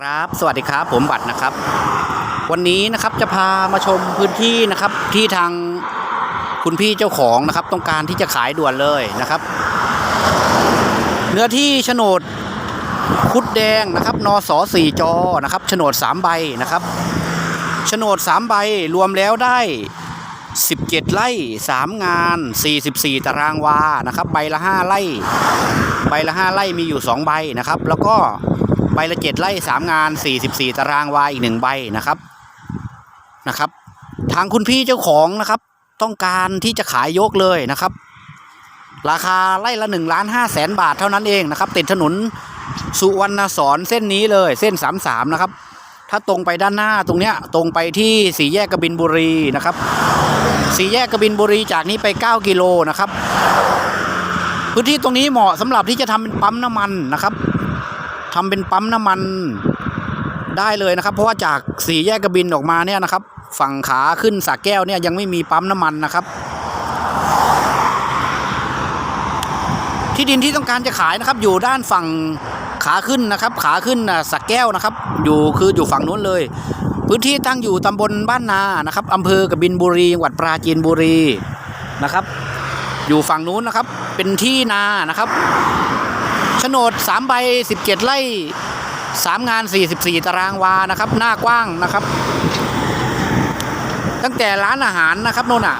ครับ สวัสดีครับ ผมบัตรนะครับ วันนี้นะครับจะพามาชมพื้นที่นะครับที่ทางคุณพี่เจ้าของนะครับต้องการที่จะขายด่วนเลยนะครับ เนื้อที่โฉนดคุดแดงนะครับนสสี่จอนะครับโฉนดสามใบนะครับโฉนดสามใบรวมแล้วได้ 17 ไร่ 3 งาน 44 ตารางวานะครับ ใบละ 5 ไร่ ใบละ 5 ไร่มีอยู่ 2 ใบนะครับ แล้วก็ บละ7ไร่3งาน44ตารางวาอีก1ใบนะครับนะครับ ทางคุณพี่เจ้าของนะครับ ต้องการที่จะขายยกเลยนะครับ ราคาไร่ละ1ล้าน5แสนบาทเท่านั้นเองนะครับ ติดถนนสุวรรณสอนเส้นนี้เลยเส้น33นะครับ ถ้าตรงไปด้านหน้าตรงเนี้ยตรงไปที่สี่แยกกบินบุรีนะครับสี่แยกกบินบุรีจากนี้ไป 9 กิโลนะครับ พื้นที่ตรงนี้เหมาะสำหรับที่จะทำเป็นปั๊มน้ำมันนะครับ ทำเป็นปั๊มน้ำมันได้เลยนะครับ เพราะว่าจากสี่แยกกระบินออกมาเนี่ยนะครับ ฝั่งขาขึ้นสระแก้วเนี่ยยังไม่มีปั๊มน้ำมันนะครับ ที่ดินที่ต้องการจะขายนะครับ อยู่ด้านฝั่งขาขึ้นนะครับ ขาขึ้นสระแก้วนะครับ อยู่คืออยู่ฝั่งนู้นเลย พื้นที่ตั้งอยู่ตำบลบ้านนานะครับอำเภอกบินบุรีจังหวัดปราจีนบุรีนะครับ อยู่ฝั่งนู้นนะครับ เป็นที่นานะครับ โฉนด3ใบ 17 ไร่ 3 งาน 44 ตารางวานะครับ หน้ากว้างนะครับ ตั้งแต่ร้านอาหารนะครับนู่นน่ะ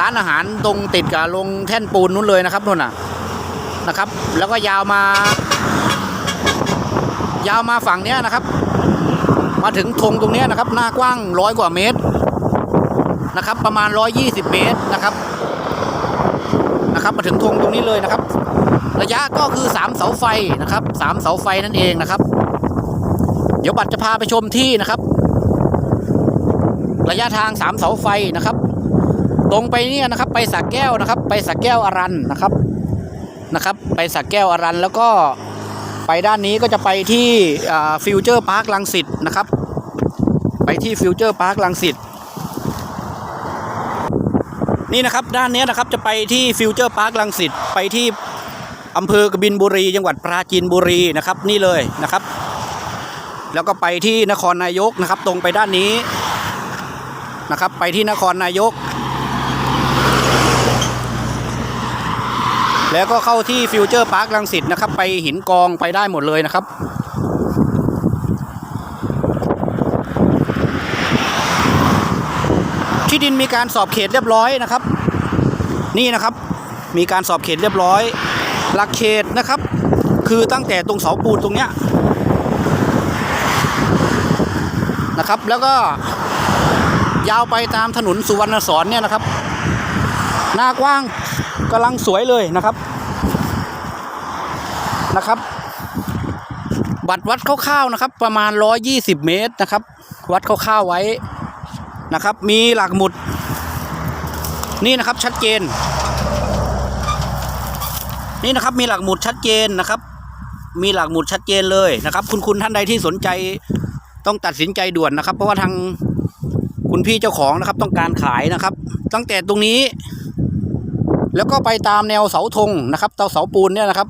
ร้านอาหารตรงติดกับลงแท่นปูนนู้นเลยนะครับนู่นน่ะนะครับ แล้วก็ยาวมา ยาวมาฝั่งเนี้ยนะครับ มาถึงธงตรงเนี้ยนะครับ หน้ากว้างร้อยกว่าเมตรนะครับ ประมาณ 120 เมตรนะครับ นะครับ มาถึงธงตรงนี้เลยนะครับ ระยะก็คือ 3 เสาไฟนะครับ3เสาไฟนั่นเองนะครับ เดี๋ยวบัตรจะพาไปชมที่นะครับ ระยะทาง 3 เสาไฟนะครับ ตรงไปเนี่ยนะครับ ไปสักแก้วนะครับ ไปสักแก้วอรันนะครับนะครับ ไปสักแก้วอรันแล้วก็ไปด้านนี้ก็จะไปที่ฟิวเจอร์พาร์คลังสิตนะครับ ไปที่ฟิวเจอร์พาร์คลังสิต นี่นะครับด้านนี้นะครับจะไปที่ฟิวเจอร์พาร์คลังสิตไปที่อำเภอกบินบุรี จังหวัดปราจีนบุรีนะครับนี่เลยนะครับ แล้วก็ไปที่นครนายกนะครับ ตรงไปด้านนี้นะครับ ไปที่นครนายก แล้วก็เข้าที่ฟิวเจอร์พาร์คลังสิตนะครับ ไปหินกองไปได้หมดเลยนะครับ ที่ดินมีการสอบเขตเรียบร้อยนะครับ นี่นะครับ มีการสอบเขตเรียบร้อย หลักเขตนะครับ คือตั้งแต่ตรงเสาปูนตรงเนี้ยนะครับ แล้วก็ยาวไปตามถนนสุวรรณสอนเนี่ยนะครับ หน้ากว้างกำลังสวยเลยนะครับนะครับ บัตรวัดคร่าวๆนะครับ ประมาณ 120 เมตรนะครับ วัดคร่าวๆไว้ นะครับ มีหลักหมุด นี่นะครับชัดเจน นี่นะครับมีหลักหมุดชัดเจนนะครับ มีหลักหมุดชัดเจนเลยนะครับ คุณคุณท่านใดที่สนใจต้องตัดสินใจด่วนนะครับ เพราะว่าทางคุณพี่เจ้าของนะครับ ต้องการขายนะครับ ตั้งแต่ตรงนี้ แล้วก็ไปตามแนวเสาธงนะครับเตาเสาปูนเนี่ยนะครับ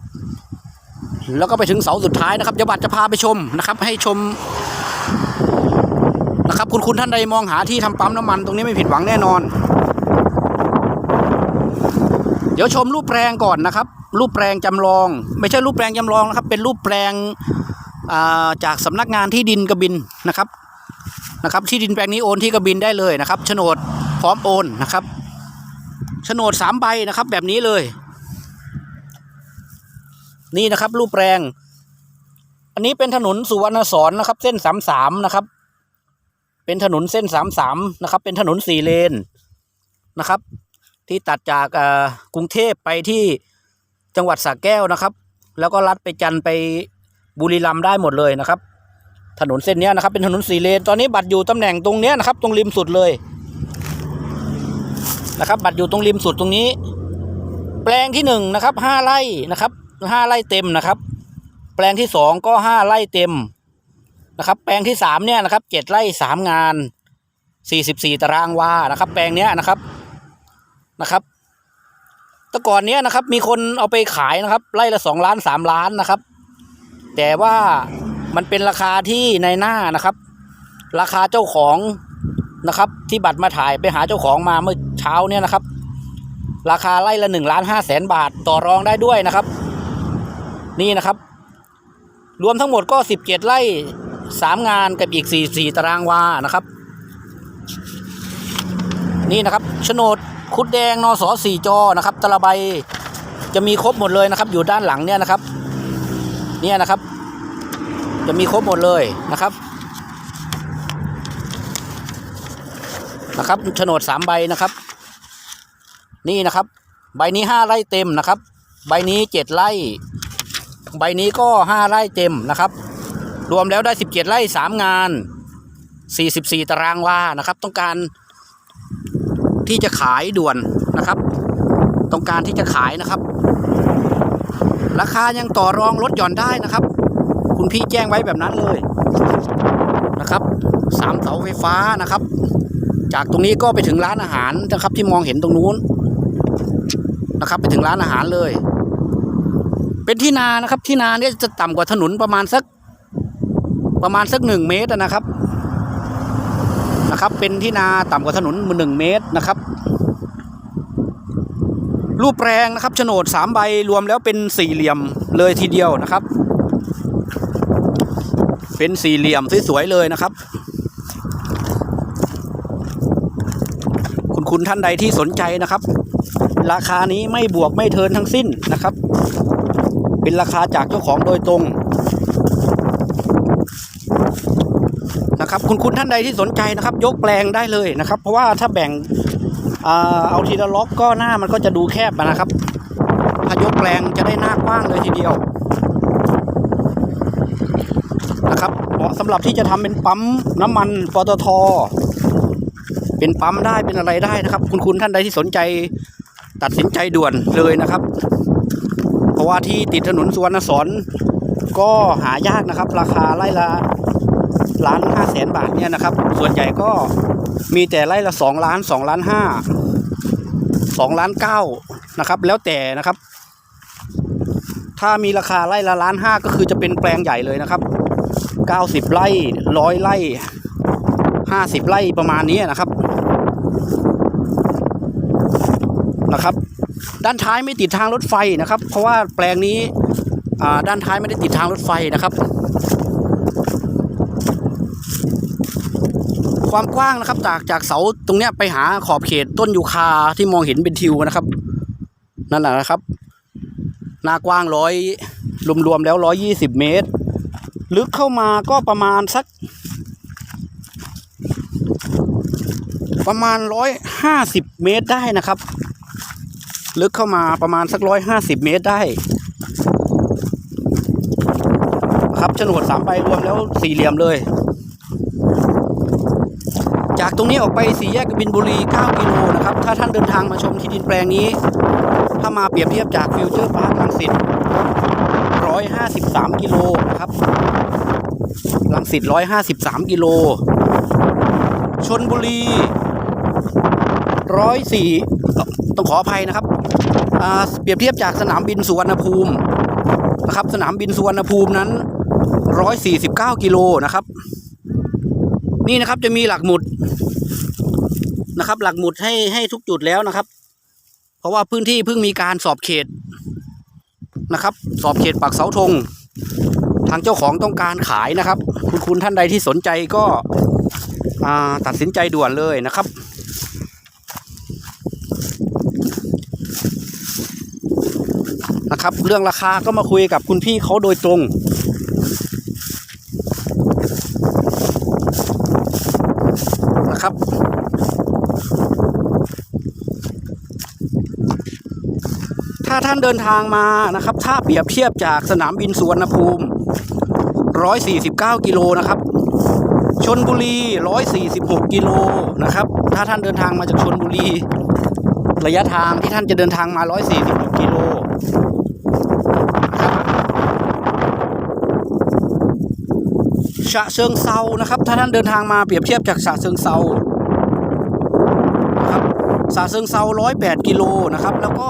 แล้วก็ไปถึงเสาสุดท้ายนะครับเดี๋ยวบัตรจะพาไปชมนะครับ ให้ชม นะครับ คุณคุณท่านใดมองหาที่ทำปั๊มน้ำมันตรงนี้ไม่ผิดหวังแน่นอน เดี๋ยวชมรูปแปลงก่อนนะครับ รูปแปลงจำลอง ไม่ใช่รูปแปลงจำลองนะครับ เป็นรูปแปลงจากสำนักงานที่ดินกระบินนะครับนะครับ ที่ดินแปลงนี้โอนที่กระบินได้เลยนะครับโฉนดพร้อมโอนนะครับโฉนดสามใบนะครับ แบบนี้เลย นี่นะครับ รูปแปลง อันนี้เป็นถนนสุวรรณสอนนะครับ เส้นสามสามนะครับ เป็นถนนเส้นสามสามนะครับ เป็นถนนสี่เลนนะครับ ที่ตัดจากกรุงเทพไปที่จังหวัดสระแก้วนะครับ แล้วก็ลัดไปจันไปบุรีรัมย์ได้หมดเลยนะครับ ถนนเส้นนี้นะครับ เป็นถนนสี่เลน ตอนนี้บัตรอยู่ตำแหน่งตรงเนี้ยนะครับ ตรงริมสุดเลยนะครับ บัตรอยู่ตรงริมสุดตรงนี้ แปลงที่หนึ่งนะครับห้าไร่นะครับห้าไร่เต็มนะครับ แปลงที่สองก็ห้าไร่เต็ม นะครับ แปลงที่สามเนี่ยนะครับเจ็ดไร่สามงานสี่สิบสี่ตารางวานะครับ แปลงเนี้ยนะครับนะครับแต่ก่อนเนี้ยนะครับ มีคนเอาไปขายนะครับ ไร่ละสองล้านสามล้านนะครับ แต่ว่ามันเป็นราคาที่ในหน้านะครับ ราคาเจ้าของนะครับ ที่บัตรมาถ่ายไปหาเจ้าของมาเมื่อเช้าเนี่ยนะครับ ราคาไร่ละหนึ่งล้านห้าแสนบาทต่อรองได้ด้วยนะครับ นี่นะครับ รวมทั้งหมดก็สิบเจ็ดไร่ สามงานกับอีกสี่สี่ตารางวานะครับ นี่นะครับโฉนดคุดแดงนอสอสี่จอนะครับตะละใบจะมีครบหมดเลยนะครับ อยู่ด้านหลังเนี่ยนะครับ เนี่ยนะครับ จะมีครบหมดเลยนะครับนะครับโฉนดสามใบนะครับ นี่นะครับ ใบนี้ห้าไร่เต็มนะครับ ใบนี้เจ็ดไร่ ใบนี้ก็ห้าไร่เต็มนะครับ รวมแล้วได้สิบเจ็ดไร่สามงานสี่สิบสี่ตารางวานะครับ ต้องการที่จะขายด่วนนะครับ ต้องการที่จะขายนะครับ ราคายังต่อรองลดหย่อนได้นะครับ คุณพี่แจ้งไว้แบบนั้นเลยนะครับสามเสาไฟฟ้านะครับ จากตรงนี้ก็ไปถึงร้านอาหารนะครับ ที่มองเห็นตรงนู้นนะครับ ไปถึงร้านอาหารเลย เป็นที่นานะครับ ที่นาเนี่ยจะต่ำกว่าถนนประมาณสัก ประมาณสักหนึ่งเมตรนะครับนะครับ เป็นที่นาต่ำกว่าถนนหนึ่งเมตรนะครับ รูปแปลงนะครับโฉนดสามใบรวมแล้วเป็นสี่เหลี่ยมเลยทีเดียวนะครับ เป็นสี่เหลี่ยมสวยๆเลยนะครับ คุณคุณท่านใดที่สนใจนะครับ ราคานี้ไม่บวกไม่เทินทั้งสิ้นนะครับ เป็นราคาจากเจ้าของโดยตรง นะครับ คุณคุณท่านใดที่สนใจนะครับ ยกแปลงได้เลยนะครับ เพราะว่าถ้าแบ่งเอาทีละล็อกก็หน้ามันก็จะดูแคบนะครับ ถ้ายกแปลงจะได้หน้ากว้างเลยทีเดียวนะครับเหมาะสำหรับที่จะทำเป็นปั๊มน้ำมันปตทเป็นปั๊มได้เป็นอะไรได้นะครับ คุณคุณท่านใดที่สนใจตัดสินใจด่วนเลยนะครับ เพราะว่าที่ติดถนนสุวรรณสอนก็หายากนะครับ ราคาไร่ละ ล้านห้าแสนบาทเนี่ยนะครับ ส่วนใหญ่ก็มีแต่ไร่ละสองล้านสองล้านห้าสองล้านเก้านะครับ แล้วแต่นะครับ ถ้ามีราคาไร่ละล้านห้าก็คือจะเป็นแปลงใหญ่เลยนะครับเก้าสิบไร่ร้อยไร่ห้าสิบไร่ประมาณนี้นะครับนะครับ ด้านท้ายไม่ติดทางรถไฟนะครับ เพราะว่าแปลงนี้อ่าด้านท้ายไม่ได้ติดทางรถไฟนะครับ ความกว้างนะครับ จากจากเสาตรงเนี้ยไปหาขอบเขตต้นยูคาที่มองเห็นเป็นทิวนะครับ นั่นแหละนะครับ หน้ากว้างร้อยรวมๆแล้วร้อยยี่สิบเมตร ลึกเข้ามาก็ประมาณสัก ประมาณร้อยห้าสิบเมตรได้นะครับ ลึกเข้ามาประมาณสักร้อยห้าสิบเมตรได้ครับโฉนดสามใบรวมแล้วสี่เหลี่ยมเลย จากตรงนี้ออกไปสี่แยกบินบุรี 9 กิโลนะครับ ถ้าท่านเดินทางมาชมที่ดินแปลงนี้ ถ้ามาเปรียบเทียบจากฟิวเจอร์พาร์คลังสิต153 กิโลนะครับลังสิต153 กิโล ชนบุรีร้อยสี่ต้องขออภัยนะครับ เปรียบเทียบจากสนามบินสุวรรณภูมินะครับ สนามบินสุวรรณภูมินั้น 149 กิโลนะครับนี่นะครับจะมีหลักหมุด นะครับ หลักหมุดให้ให้ทุกจุดแล้วนะครับ เพราะว่าพื้นที่เพิ่งมีการสอบเขตนะครับ สอบเขตปากเสาธงทางเจ้าของต้องการขายนะครับ คุณคุณท่านใดที่สนใจก็ตัดสินใจด่วนเลยนะครับ นะครับ เรื่องราคาก็มาคุยกับคุณพี่เขาโดยตรง นะครับ ถ้าท่าน เดินทางมานะครับ ถ้าเปรียบเทียบจากสนามบินสุวรรณภูมิ 149 กิโลนะครับชนบุรี 146 กิโลนะครับ ถ้าท่านเดินทางมาจากชนบุรี ระยะทางที่ท่านจะเดินทางมา 146 กิโลฉะเชิงเซานะครับ ถ้าท่านเดินทางมาเปรียบเทียบจากฉะเชิงเซานะครับฉะเชิงเซา108 กิโลนะครับ แล้วก็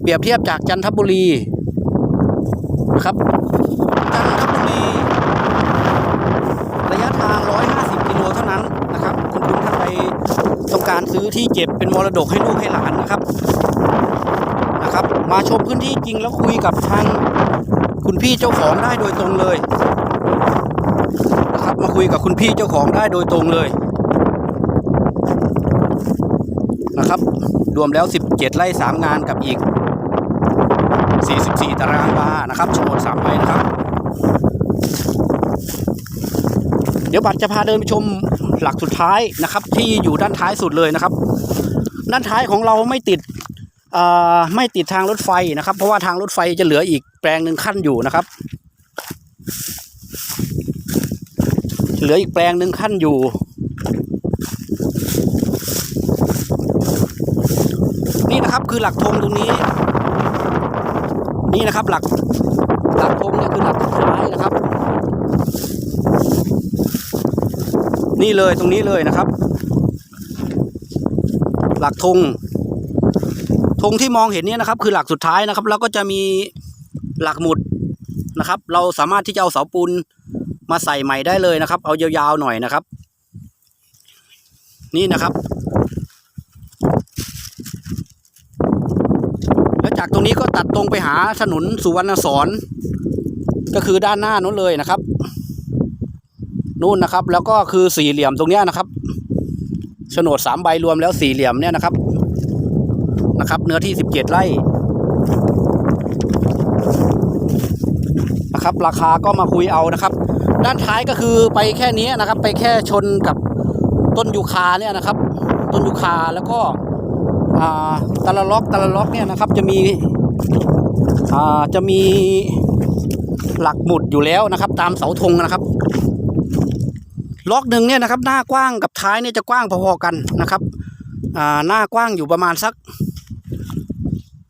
เปรียบเทียบจากจันทบุรีนะครับจันทบุรี ระยะทาง 150 กิโลเท่านั้นนะครับคุณคุณท่านใดต้องการซื้อที่เก็บเป็นมรดกให้ลูกให้หลานนะครับนะครับ มาชมพื้นที่จริงแล้วคุยกับทางคุณพี่เจ้าของได้โดยตรงเลยนะครับมาคุยกับคุณพี่เจ้าของได้โดยตรงเลยนะครับ รวมแล้ว 17 ไร่3งานกับอีก 44 ตารางวานะครับโฉนด3ใบนะครับ เดี๋ยวบัตรจะพาเดินไปชมหลักสุดท้ายนะครับ ที่อยู่ด้านท้ายสุดเลยนะครับ ด้านท้ายของเราไม่ติดไม่ติดทางรถไฟนะครับ เพราะว่าทางรถไฟจะเหลืออีกแปลงหนึ่งขั้นอยู่นะครับ เหลืออีกแปลงหนึ่งขั้นอยู่ นี่นะ คือหลักธงตรงนี้ นี่นะครับหลักหลักธงเนี่ยคือหลักสุดท้ายนะครับ นี่เลยตรงนี้เลยนะครับ หลักธงธงที่มองเห็นเนี่ยนะครับ คือหลักสุดท้ายนะครับ แล้วก็จะมีหลักหมุดนะครับ เราสามารถที่จะเอาเสาปูนมาใส่ใหม่ได้เลยนะครับ เอายาวๆหน่อยนะครับ นี่นะครับ แล้ว จากตรงนี้ก็ตัดตรงไปหาถนนสุวรรณสอนก็คือด้านหน้านู้นเลยนะครับ นู่นนะครับ แล้วก็คือสี่เหลี่ยมตรงเนี้ยนะครับโฉนดสามใบรวมแล้วสี่เหลี่ยมเนี่ยนะครับนะครับ เนื้อที่สิบเจ็ดไร่นะครับ ราคาก็มาคุยเอานะครับ ด้านท้ายก็คือไปแค่นี้นะครับ ไปแค่ชนกับต้นยูคาเนี่ยนะครับ ต้นยูคาแล้วก็ อ่าตะละล็อกตะละล็อกเนี่ยนะครับจะมีอ่าจะมีหลักหมุดอยู่แล้วนะครับ ตามเสาธงนะครับ ล็อกหนึ่งเนี่ยนะครับ หน้ากว้างกับท้ายเนี่ยจะกว้างพอๆกันนะครับอ่าหน้ากว้างอยู่ประมาณสัก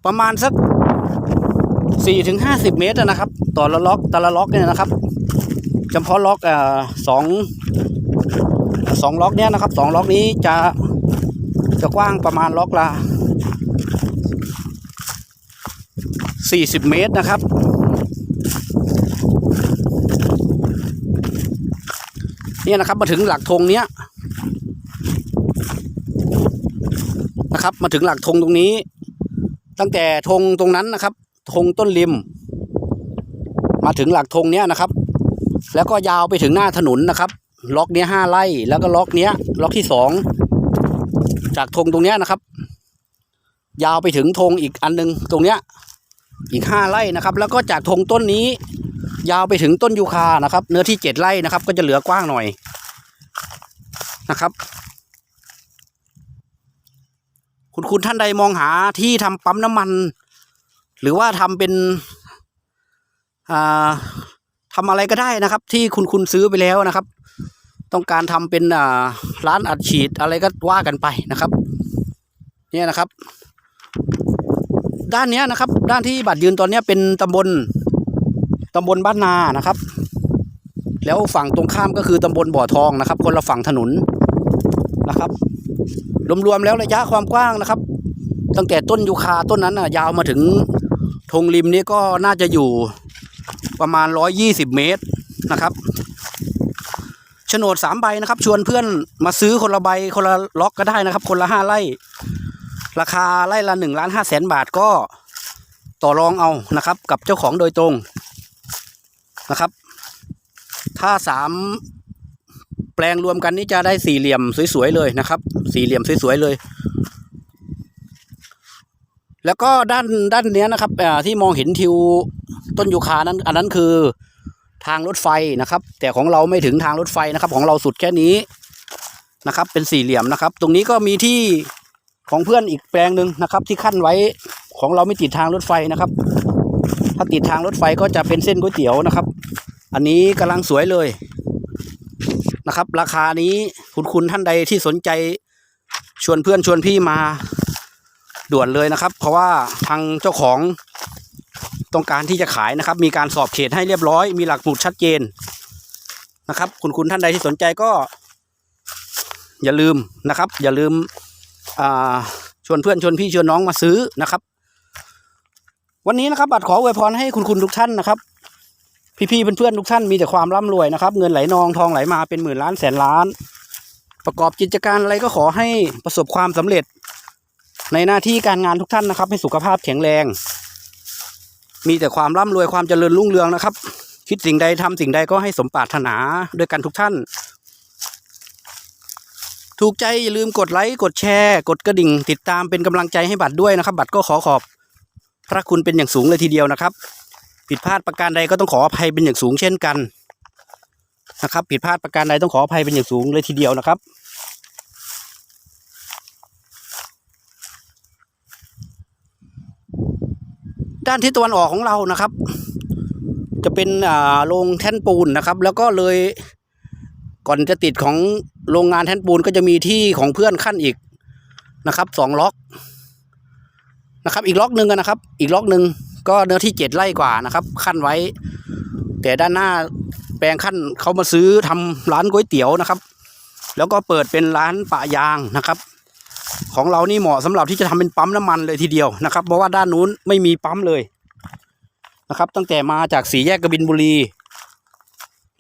ประมาณสักสี่ถึงห้าสิบเมตรนะครับต่อละล็อกแต่ละล็อกเนี่ยนะครับจำเพาะล็อกอ่าสองสองล็อกเนี่ยนะครับสองล็อกนี้จะ จะกว้างประมาณล็อกละสี่สิบเมตรนะครับ เนี่ยนะครับมาถึงหลักธงเนี้ยนะครับมาถึงหลักธงตรงนี้ ตั้งแต่ธงตรงนั้นนะครับธงต้นริม มาถึงหลักธงเนี้ยนะครับ แล้วก็ยาวไปถึงหน้าถนนนะครับ ล็อกเนี้ยห้าไร่แล้วก็ล็อกเนี้ยล็อกที่สอง จากธงตรงเนี้ยนะครับ ยาวไปถึงธงอีกอันหนึงตรงเนี้ยอีกห้าไร่นะครับ แล้วก็จากธงต้นนี้ ยาวไปถึงต้นยูคานะครับ เนื้อที่เจ็ดไร่นะครับ ก็จะเหลือกว้างหน่อยนะครับ คุณคุณท่านใดมองหาที่ทำปั๊มน้ำมัน หรือว่าทำเป็นอ่าทำอะไรก็ได้นะครับ ที่คุณคุณซื้อไปแล้วนะครับ ต้องการทำเป็นร้านอัดฉีดอะไรก็ว่ากันไปนะครับ เนี่ยนะครับ ด้านเนี้ยนะครับ ด้านที่บัตรยืนตอนเนี้ยเป็นตำบลตำบลบ้านนานะครับ แล้วฝั่งตรงข้ามก็คือตำบลบ่อทองนะครับ คนละฝั่งถนนนะครับรวมๆแล้วระยะความกว้างนะครับ ตั้งแต่ต้นยูคาต้นนั้นน่ะยาวมาถึงธงริมนี้ก็น่าจะอยู่ประมาณร้อยยี่สิบเมตรนะครับ ฉนดสามใบนะครับ ชวนเพื่อนมาซื้อคนละใบคนละล็อกก็ได้นะครับ คนละห้าไร่ ราคาไร่ละหนึ่งล้านห้าแสนบาทก็ต่อรองเอานะครับ กับเจ้าของโดยตรงนะครับ ถ้าสามแปลงรวมกันนี่จะได้สี่เหลี่ยมสวยๆเลยนะครับ สี่เหลี่ยมสวยๆเลย แล้วก็ด้านด้านเนี้ยนะครับที่มองเห็นทิวต้นยูคานั้น อันนั้นคือ ทางรถไฟนะครับ แต่ของเราไม่ถึงทางรถไฟนะครับ ของเราสุดแค่นี้นะครับ เป็นสี่เหลี่ยมนะครับ ตรงนี้ก็มีที่ของเพื่อนอีกแปลงหนึ่งนะครับ ที่ขั้นไว้ของเราไม่ติดทางรถไฟนะครับ ถ้าติดทางรถไฟก็จะเป็นเส้นก๋วยเตี๋ยวนะครับ อันนี้กำลังสวยเลยนะครับ ราคานี้คุณคุณท่านใดที่สนใจชวนเพื่อนชวนพี่มาด่วนเลยนะครับ เพราะว่าทางเจ้าของ ต้องการที่จะขายนะครับ มีการสอบเขตให้เรียบร้อย มีหลักหมุดชัดเจนนะครับ คุณคุณท่านใดที่สนใจก็ อย่าลืมนะครับ อย่าลืมชวนเพื่อนชวนพี่ชวนน้องมาซื้อนะครับ วันนี้นะครับบัตรขออวยพรให้คุณคุณทุกท่านนะครับ พี่ๆเพื่อนๆทุกท่านมีแต่ความร่ำรวยนะครับ เงินไหลนองทองไหลมาเป็นหมื่นล้านแสนล้าน ประกอบกิจการอะไรก็ขอให้ประสบความสำเร็จ ในหน้าที่การงานทุกท่านนะครับ ให้สุขภาพแข็งแรง มีแต่ความร่ำรวยความเจริญรุ่งเรืองนะครับ คิดสิ่งใดทำสิ่งใดก็ให้สมปรารถนาด้วยกันทุกท่าน ถูกใจอย่าลืมกดไลค์กดแชร์ กดกระดิ่ง ติดตามเป็นกำลังใจให้บัตรด้วยนะครับ บัตรก็ขอขอบพระคุณเป็นอย่างสูงเลยทีเดียวนะครับ ผิดพลาดประการใดก็ต้องขออภัยเป็นอย่างสูงเช่นกันนะครับ ผิดพลาดประการใดต้องขออภัยเป็นอย่างสูงเลยทีเดียวนะครับ ด้านทิศตะวันออกของเรานะครับ จะเป็นอ่าโรงแท่นปูนนะครับ แล้วก็เลยก่อนจะติดของโรงงานแท่นปูนก็จะมีที่ของเพื่อนขั้นอีกนะครับสองล็อกนะครับ อีกล็อกหนึ่งนะครับ อีกล็อกหนึ่งก็เนื้อที่เจ็ดไร่กว่านะครับ ขั้นไว้ แต่ด้านหน้าแปลงขั้นเขามาซื้อทำร้านก๋วยเตี๋ยวนะครับ แล้วก็เปิดเป็นร้านปะยางนะครับ ของเรานี่เหมาะสำหรับที่จะทำเป็นปั๊มน้ำมันเลยทีเดียวนะครับ เพราะว่าด้านนู้นไม่มีปั๊มเลยนะครับ ตั้งแต่มาจากสีแยกกบินบุรี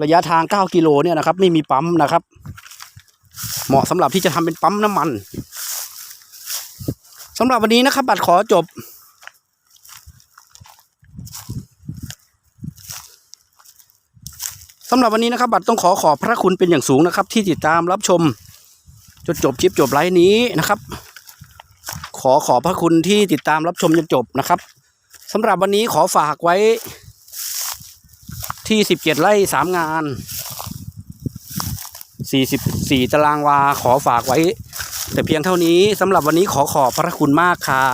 ระยะทาง 9 กิโลเนี่ยนะครับ ไม่มีปั๊มนะครับ เหมาะสำหรับที่จะทำเป็นปั๊มน้ำมันสำหรับวันนี้นะครับ บัตรขอจบสำหรับวันนี้นะครับ บัตรต้องขอขอบพระคุณเป็นอย่างสูงนะครับ ที่ติดตามรับชม จนจบคลิปจบไลฟ์นี้นะครับ ขอขอบพระคุณที่ติดตามรับชมจนจบนะครับสำหรับวันนี้ขอฝากไว้ที่สิบเจ็ดไร่สามงานสี่สิบสี่ตารางวาขอฝากไว้ แต่เพียงเท่านี้สำหรับวันนี้ขอขอบพระคุณมากครั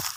บ